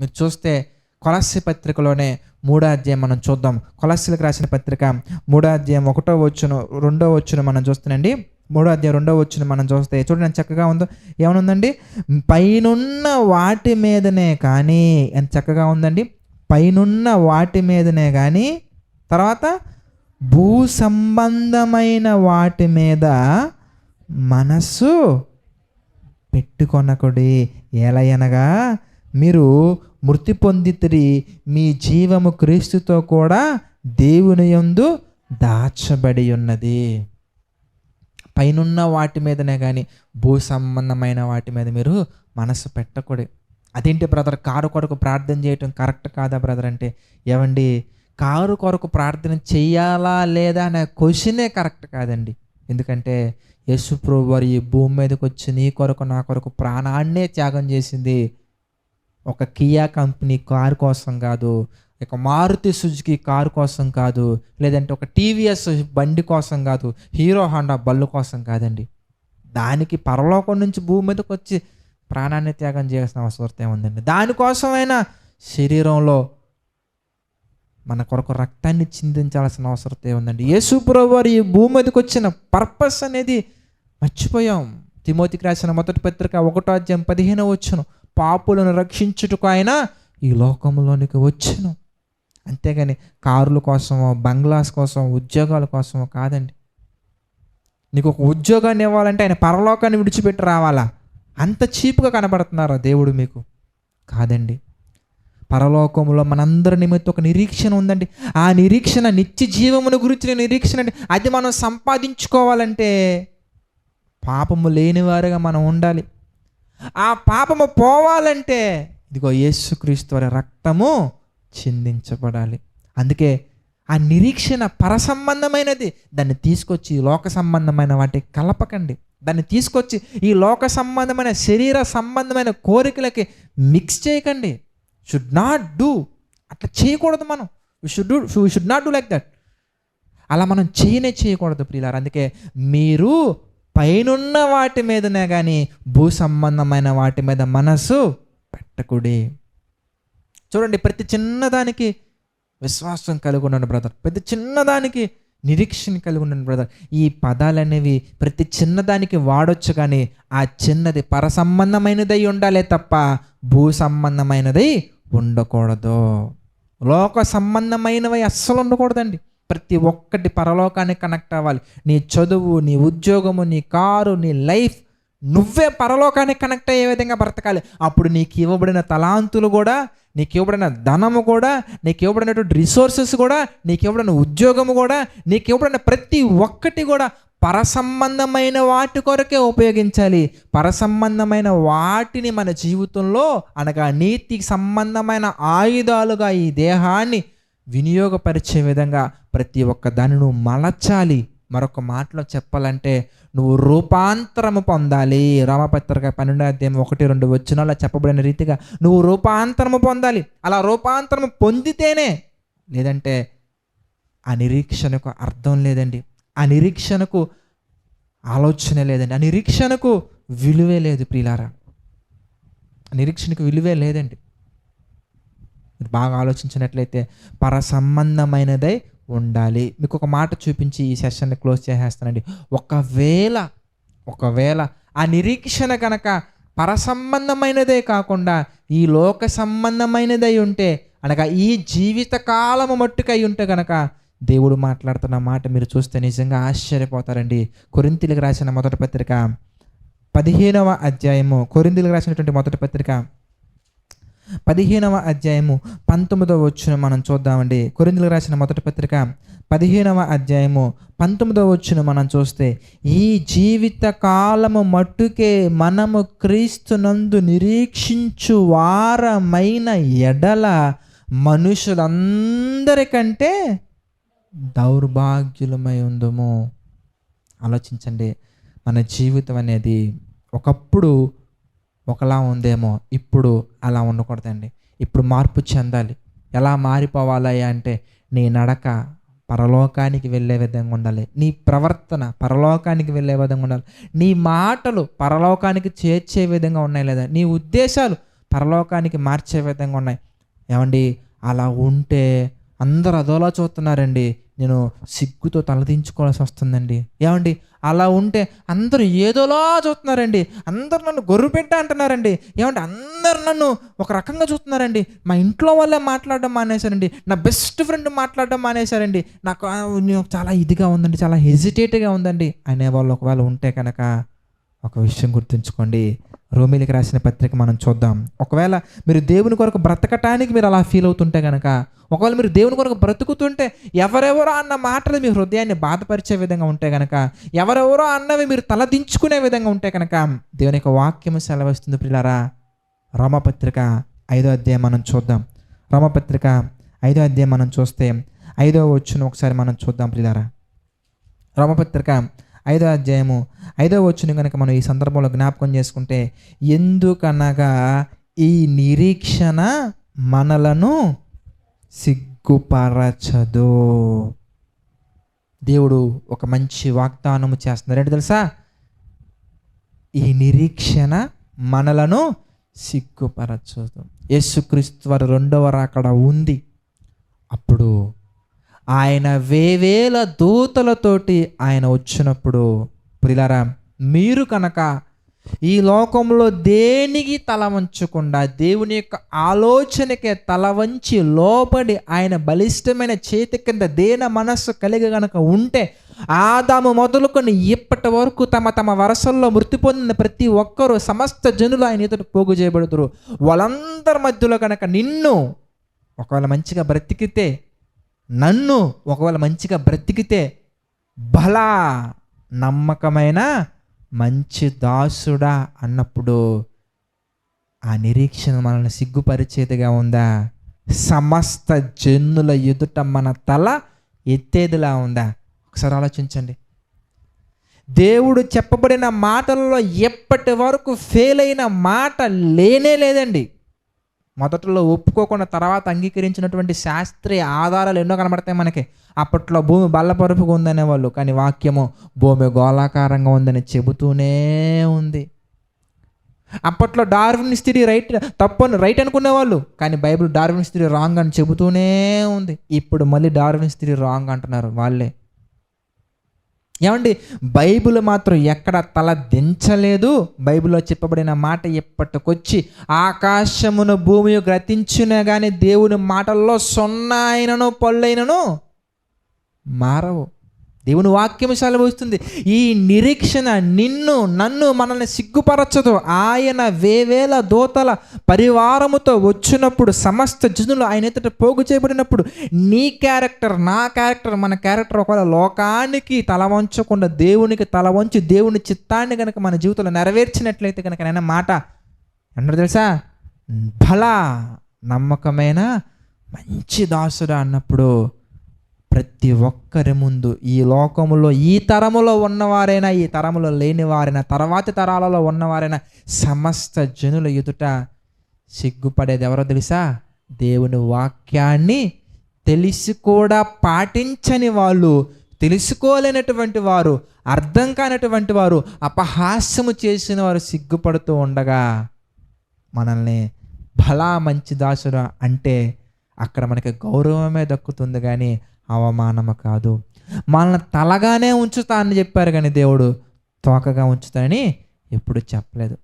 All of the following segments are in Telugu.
మీరు చూస్తే కొలస్సి పత్రికలోనే మూడో అధ్యాయం మనం చూద్దాం. కొలస్సిలకు రాసిన పత్రిక మూడో అధ్యాయం ఒకటో వచ్చును రెండో వచ్చును మనం చూస్తున్నాండి మూడో అధ్యాయం రెండో వచ్చును మనం చూస్తే చూడండి చక్కగా ఉందో. ఏమనుందండి? పైనున్న వాటి మీదనే కానీ ఎంత చక్కగా ఉందండి? పైనున్న వాటి మీదనే కానీ తర్వాత భూ సంబంధమైన వాటి మీద మనస్సు పెట్టుకొనకుడి. ఎలా అనగా? మీరు మృతి పొందితిరి మీ జీవము క్రీస్తుతో కూడా దేవుని యందు దాచబడి ఉన్నది. పైనున్న వాటి మీదనే కానీ భూ సంబంధమైన వాటి మీద మీరు మనసు పెట్టకూడదు. అదేంటి బ్రదర్? కారు కొరకు ప్రార్థన చేయటం కరెక్ట్ కాదా బ్రదర్ అంటే? ఏమండి కారు కొరకు ప్రార్థన చేయాలా లేదా అనే క్వశ్చనే కరెక్ట్ కాదండి. ఎందుకంటే యేసు ప్రభు వారు ఈ భూమి మీదకి వచ్చి నీ కొరకు నా కొరకు ప్రాణాన్నే త్యాగం చేసింది. ఒక కియా కంపెనీ కారు కోసం కాదు ఒక మారుతి సుజుకి కారు కోసం కాదు లేదంటే ఒక టీవీఎస్ బండి కోసం కాదు హీరో హోండా బళ్ళు కోసం కాదండి. దానికి పరలోకం నుంచి భూమి మీదకి వచ్చి ప్రాణాన్ని త్యాగం చేయాల్సిన అవసరం ఏముందండి దానికోసమైనా శరీరంలో మన కొరకు రక్తాన్ని చిందించాల్సిన అవసరం ఏముందండి యేసుప్రభు వారు ఈ భూమి మీదకి వచ్చిన పర్పస్ అనేది మర్చిపోయాం. తిమోతికి రాసిన మొదటి పత్రిక ఒకటో అధ్యాయం పదిహేనో వచ్చును పాపులను రక్షించుటకు ఆయన ఈ లోకంలోనికి వచ్చాను. అంతేగాని కారుల కోసమో బంగ్లాస్ కోసం ఉద్యోగాల కోసమో కాదండి. నీకు ఒక ఉద్యోగాన్ని ఇవ్వాలంటే ఆయన పరలోకాన్ని విడిచిపెట్టి రావాలా? అంత చీప్గా కనబడుతున్నారా దేవుడు మీకు? కాదండి. పరలోకంలో మనందరి నిమిత్తం ఒక నిరీక్షణ ఉందండి. ఆ నిరీక్షణ నిత్య జీవమును గురించిన నిరీక్షణ అండి అది మనం సంపాదించుకోవాలంటే పాపము లేనివారుగా మనం ఉండాలి. ఆ పాపము పోవాలంటే ఇదిగో యేసుక్రీస్తు వారి రక్తము చిందించబడాలి. అందుకే ఆ నిరీక్షణ పరసంబంధమైనది. దాన్ని తీసుకొచ్చి ఈ లోక సంబంధమైన వాటికి కలపకండి. దాన్ని తీసుకొచ్చి ఈ లోక సంబంధమైన శరీర సంబంధమైన కోరికలకి మిక్స్ చేయకండి. షుడ్ నాట్ డూ అట్లా చేయకూడదు మనం. We should do we should not do like that అలా మనం చేయనే చేయకూడదు ప్రియులారు. అందుకే మీరు పైనున్న వాటి మీదనే కానీ భూ సంబంధమైన వాటి మీద మనసు పెట్టకుడి. చూడండి ప్రతి చిన్నదానికి విశ్వాసం కలిగి ఉండండి బ్రదర్. ప్రతి చిన్నదానికి నిరీక్షణ కలిగి ఉండండి బ్రదర్. ఈ పదాలు అనేవి ప్రతి చిన్నదానికి వాడొచ్చు కానీ ఆ చిన్నది పర సంబంధమైనదై ఉండాలే తప్ప భూ సంబంధమైనది ఉండకూడదు. లోక సంబంధమైనవి అస్సలు ఉండకూడదండి. ప్రతి ఒక్కటి పరలోకానికి కనెక్ట్ అవ్వాలి. నీ చదువు నీ ఉద్యోగము నీ కారు నీ లైఫ్ నువ్వే పరలోకానికి కనెక్ట్ అయ్యే విధంగా బ్రతకాలి. అప్పుడు నీకు ఇవ్వబడిన తలాంతులు కూడా నీకు ఇవ్వబడిన ధనము కూడా నీకు ఇవ్వబడినటువంటి రిసోర్సెస్ కూడా నీకు ఇవ్వబడిన ఉద్యోగము కూడా నీకు ఇవ్వబడిన ప్రతి ఒక్కటి కూడా పరసంబంధమైన వాటి కొరకే ఉపయోగించాలి. పరసంబంధమైన వాటిని మన జీవితంలో అనగా నీతికి సంబంధమైన ఆయుధాలుగా ఈ దేహాన్ని వినియోగపరిచే విధంగా ప్రతి ఒక్క దాన్ని నువ్వు మలచాలి. మరొక మాటలో చెప్పాలంటే నువ్వు రూపాంతరము పొందాలి. రామపత్రిక పన్నెండు అధ్యాయం ఒకటి రెండు వచ్చినాలో చెప్పబడిన రీతిగా నువ్వు రూపాంతరము పొందాలి. అలా రూపాంతరము పొందితేనే లేదంటే ఆ నిరీక్షణకు అర్థం లేదండి. ఆ నిరీక్షణకు ఆలోచన లేదండి. ఆ నిరీక్షణకు విలువే లేదు ప్రియులారా. నిరీక్షణకు విలువే లేదండి. బాగా ఆలోచించినట్లయితే పర సంబంధమైనదై ఉండాలి. మీకు ఒక మాట చూపించి ఈ సెషన్ని క్లోజ్ చేసేస్తానండి. ఒకవేళ ఒకవేళ ఆ నిరీక్షణ కనుక పర సంబంధమైనదే కాకుండా ఈ లోక సంబంధమైనదై ఉంటే అనగా ఈ జీవిత కాలము మట్టుకై ఉంటే కనుక దేవుడు మాట్లాడుతున్న మాట మీరు చూస్తే నిజంగా ఆశ్చర్యపోతారండి. కొరింతిలకు రాసిన మొదటి పత్రిక పదిహేనవ అధ్యాయము కొరింతిలకు రాసినటువంటి మొదటి పత్రిక పదిహేనవ అధ్యాయము పంతొమ్మిదవ వచ్చును మనం చూద్దామండి. కొరిందులు రాసిన మొదటి పత్రిక పదిహేనవ అధ్యాయము పంతొమ్మిదవ వచ్చును మనం చూస్తే ఈ జీవిత కాలము మట్టుకే మనము క్రీస్తునందు నిరీక్షించు వారమైన ఎడల మనుషులందరికంటే దౌర్భాగ్యులమై ఉందము. ఆలోచించండి మన జీవితం అనేది ఒకప్పుడు ఒకలా ఉందేమో ఇప్పుడు అలా ఉండకూడదండి. ఇప్పుడు మార్పు చెందాలి. ఎలా మారిపోవాలి అంటే నీ నడక పరలోకానికి వెళ్ళే విధంగా ఉండాలి. నీ ప్రవర్తన పరలోకానికి వెళ్ళే విధంగా ఉండాలి. నీ మాటలు పరలోకానికి చేర్చే విధంగా ఉన్నాయి లేదా? నీ ఉద్దేశాలు పరలోకానికి మార్చే విధంగా ఉన్నాయి. ఏమండి? అలా ఉంటే అందరు అదోలా చూస్తున్నారండి. నేను సిగ్గుతో తలదించుకోవాల్సి వస్తుందండి. ఏమండి? అలా ఉంటే అందరూ ఏదోలా చూస్తున్నారండి. అందరు నన్ను గొర్రె పెట్ట అంటున్నారండి. ఏమండి? అందరు నన్ను ఒక రకంగా చూస్తున్నారండి. మా ఇంట్లో వాళ్ళే మాట్లాడడం మానేశారండి. నా బెస్ట్ ఫ్రెండ్ మాట్లాడడం మానేశారండి. నాకు నేను చాలా ఇదిగా ఉందండి. చాలా హెజిటేట్గా ఉందండి. అనేవాళ్ళు ఒకవేళ ఉంటే కనుక ఒక విషయం గుర్తుంచుకోండి. రోమిలికి రాసిన పత్రిక మనం చూద్దాం. ఒకవేళ మీరు దేవుని కొరకు బ్రతకటానికి మీరు అలా ఫీల్ అవుతుంటే కనుక ఒకవేళ మీరు దేవుని కొరకు బ్రతుకుతుంటే ఎవరెవరో అన్న మాటలు మీ హృదయాన్ని బాధపరిచే విధంగా ఉంటే కనుక ఎవరెవరో అన్నవి మీరు తలదించుకునే విధంగా ఉంటే కనుక దేవుని యొక్క వాక్యము సెలవిస్తుంది ప్రిలారా రోమపత్రిక ఐదో అధ్యాయం మనం చూద్దాం. రోమపత్రిక ఐదో అధ్యాయం మనం చూస్తే ఐదో వచ్చును ఒకసారి మనం చూద్దాం ప్రిలారా రోమపత్రిక ఐదో అధ్యాయము. ఐదో వచ్చిన కనుక మనం ఈ సందర్భంలో జ్ఞాపకం చేసుకుంటే ఎందుకనగా ఈ నిరీక్షణ మనలను సిగ్గుపరచదు. దేవుడు ఒక మంచి వాగ్దానము చేస్తున్నారు ఏంటి తెలుసా? ఈ నిరీక్షణ మనలను సిగ్గుపరచదు. యేసుక్రీస్తు వారు రెండవ రాకడ ఉంది. అప్పుడు ఆయన వేవేల దూతలతోటి ఆయన వచ్చినప్పుడు ప్రిలరా మీరు కనుక ఈ లోకంలో దేనికి తల వంచకుండా దేవుని యొక్క ఆలోచనకే తల వంచి లోపడి ఆయన బలిష్టమైన చేతి కింద దేన మనస్సు కలిగి గనక ఉంటే ఆదాము మొదలుకొని ఇప్పటి వరకు తమ తమ వరసల్లో మృతి పొందిన ప్రతి ఒక్కరూ సమస్త జనులు ఆయన ఎదుట పోగు చేయబడుతురు వాళ్ళందరి మధ్యలో కనుక నిన్ను ఒకవేళ మంచిగా బ్రతికితే నన్ను ఒకవేళ మంచిగా బ్రతికితే బల నమ్మకమైన మంచి దాసుడా అన్నప్పుడు ఆ నిరీక్షణ మనల్ని సిగ్గుపరిచేదిగా ఉందా? సమస్త జన్నుల ఎదుట మన తల ఎత్తేదిలా ఉందా? ఒకసారి ఆలోచించండి. దేవుడు చెప్పబడిన మాటలలో ఎప్పటి వరకు ఫెయిల్ అయిన మాట లేనే లేదండి. మొదట్లో ఒప్పుకోకుండా తర్వాత అంగీకరించినటువంటి శాస్త్రీయ ఆధారాలు ఎన్నో కనబడతాయి మనకి. అప్పట్లో భూమి బల్లపరుపుగా ఉందనే వాళ్ళు కానీ వాక్యము భూమి గోళాకారంగా ఉందని చెబుతూనే ఉంది. అప్పట్లో డార్విన్ స్థితి రైట్ తప్పు రైట్ అనుకునేవాళ్ళు కానీ బైబిల్ డార్విన్ స్థితి రాంగ్ అని చెబుతూనే ఉంది. ఇప్పుడు మళ్ళీ డార్విన్ స్థితి రాంగ్ అంటున్నారు వాళ్ళే. ఏమండి? బైబిల్ మాత్రం ఎక్కడ తల దించలేదు. బైబిల్లో చెప్పబడిన మాట ఎప్పటికొచ్చి ఆకాశమును భూమి గ్రతించిన కానీ దేవుని మాటల్లో సున్నా పళ్ళైనను మారవు. దేవుని వాక్యం సెలవుస్తుంది. ఈ నిరీక్షణ నిన్ను నన్ను మనల్ని సిగ్గుపరచదు. ఆయన వేవేల దోతల పరివారముతో వచ్చినప్పుడు సమస్త జనులు ఆయన ఎదుట పోగు చేయబడినప్పుడు నీ క్యారెక్టర్ నా క్యారెక్టర్ మన క్యారెక్టర్ ఒకవేళ లోకానికి తల వంచకుండా దేవునికి తల వంచి దేవుని చిత్తాన్ని కనుక మన జీవితంలో నెరవేర్చినట్లయితే కనుక నేను మాట అన్నారు తెలుసా? భలా నమ్మకమైన మంచి దాసుడా అన్నప్పుడు ప్రతి ఒక్కరి ముందు ఈ లోకములో ఈ తరములో ఉన్నవారైనా ఈ తరములో లేని వారైనా తర్వాతి తరాలలో ఉన్నవారైనా సమస్త జనుల ఎదుట సిగ్గుపడేది ఎవరో తెలుసా? దేవుని వాక్యాన్ని తెలిసి కూడా పాటించని వాళ్ళు తెలుసుకోలేనటువంటి వారు అర్థం కానటువంటి వారు అపహాస్యము చేసిన వారు సిగ్గుపడుతూ ఉండగా మనల్ని భలా మంచి దాసుడు అంటే అక్కడ మనకి గౌరవమే దక్కుతుంది కానీ అవమానము కాదు. మనల్ని తలగానే ఉంచుతా అని చెప్పారు కానీ దేవుడు తోకగా ఉంచుతానని ఎప్పుడు చెప్పలేదు.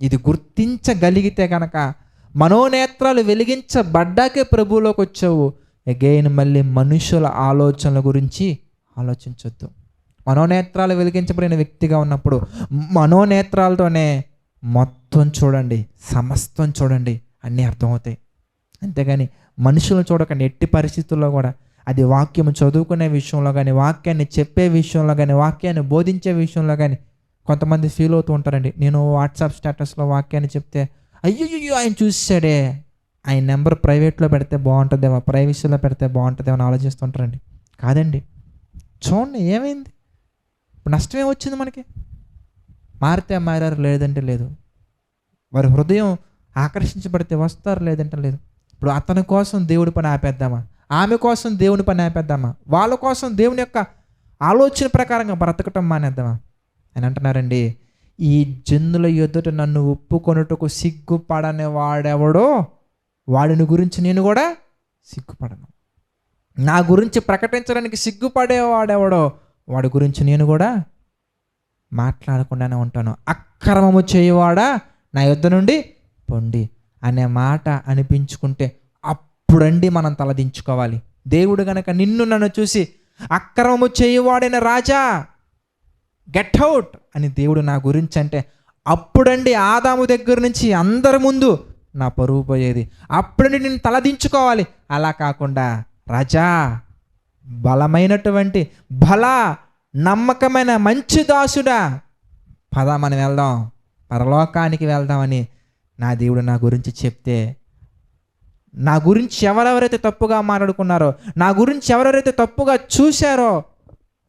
ఇది గుర్తించగలిగితే కనుక మనోనేత్రాలు వెలిగించబడ్డాకే ప్రభువులోకి వచ్చావు. అగైన్ మళ్ళీ మనుషుల ఆలోచనల గురించి ఆలోచించొద్దు. మనోనేత్రాలు వెలిగించబడిన వ్యక్తిగా ఉన్నప్పుడు మనోనేత్రాలతోనే మొత్తం చూడండి సమస్తం చూడండి అన్నీ అర్థమవుతాయి. అంతేగాని మనుషులను చూడకండి ఎట్టి పరిస్థితుల్లో కూడా అది వాక్యం చదువుకునే విషయంలో కానీ వాక్యాన్ని చెప్పే విషయంలో కానీ వాక్యాన్ని బోధించే విషయంలో కానీ కొంతమంది ఫీల్ అవుతూ ఉంటారండి. నేను వాట్సాప్ స్టేటస్లో వాక్యాన్ని చెప్తే అయ్యో ఆయన చూసాడే ఆయన నెంబర్ ప్రైవేట్లో పెడితే బాగుంటుందేమో ప్రైవసీలో పెడితే బాగుంటుందేమో అని ఆలోచిస్తుంటారండి కాదండి. చూడండి ఏమైంది? నష్టం ఏమొచ్చింది మనకి? మారితే మారారు లేదంటే లేదు. వారి హృదయం ఆకర్షించబడితే వస్తారు లేదంటే లేదు. ఇప్పుడు అతని కోసం దేవుడి పని ఆపేద్దామా? ఆమె కోసం దేవుని పని ఆపేద్దామా? వాళ్ళ కోసం దేవుని యొక్క ఆలోచన ప్రకారంగా బ్రతకటం మానేద్దామా? అని అంటున్నారండి. ఈ జనుల ఎదుట నన్ను ఒప్పుకొనుటకు సిగ్గుపడని వాడెవడో వాడిని గురించి నేను కూడా సిగ్గుపడను. నా గురించి ప్రకటించడానికి సిగ్గుపడేవాడెవడో వాడి గురించి నేను కూడా మాట్లాడకుండానే ఉంటాను. అక్రమము చేయవాడా నా యుద్ధ నుండి పొండి అనే మాట అనిపించుకుంటే అప్పుడండి మనం తలదించుకోవాలి దేవుడు గనక నిన్ను నన్ను చూసి అక్రమము చేయవాడైన రాజా గెట్ అవుట్ అని దేవుడు నా గురించి అంటే అప్పుడండి ఆదాము దగ్గర నుంచి అందరి ముందు నా పరువు పోయేది. అప్పుడండి నేను తలదించుకోవాలి అలా కాకుండా రాజా బలమైనటువంటి బల నమ్మకమైన మంచి దాసుడా పద మనం వెళ్దాం. పరలోకానికి వెళ్దామని నా దేవుడు నా గురించి చెప్తే నా గురించి ఎవరెవరైతే తప్పుగా మాట్లాడుకున్నారో నా గురించి ఎవరెవరైతే తప్పుగా చూశారో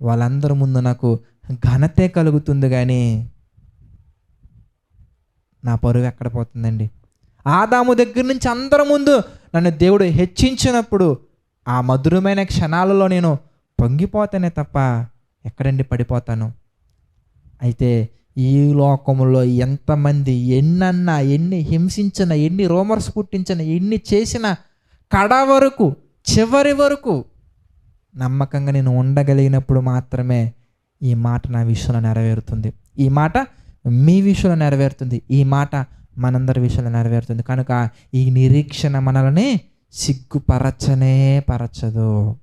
వాళ్ళందరి ముందు నాకు ఘనతే కలుగుతుంది కానీ నా పరువు ఎక్కడ పోతుందండి? ఆదాము దగ్గర నుంచి అందరి ముందు నన్ను దేవుడు హెచ్చించినప్పుడు ఆ మధురమైన క్షణాలలో నేను పొంగిపోతానే తప్ప ఎక్కడండి పడిపోతాను? అయితే ఈ లోకంలో ఎంతమంది ఎన్నన్నా ఎన్ని హింసించిన ఎన్ని రోమర్స్ పుట్టించిన ఎన్ని చేసిన కడ వరకు చివరి వరకు నమ్మకంగా నేను ఉండగలిగినప్పుడు మాత్రమే ఈ మాట నా విషయంలో నెరవేరుతుంది. ఈ మాట మీ విషయంలో నెరవేరుతుంది. ఈ మాట మనందరి విషయంలో నెరవేరుతుంది. కనుక ఈ నిరీక్షణ మనల్ని సిగ్గుపరచనే పరచదు.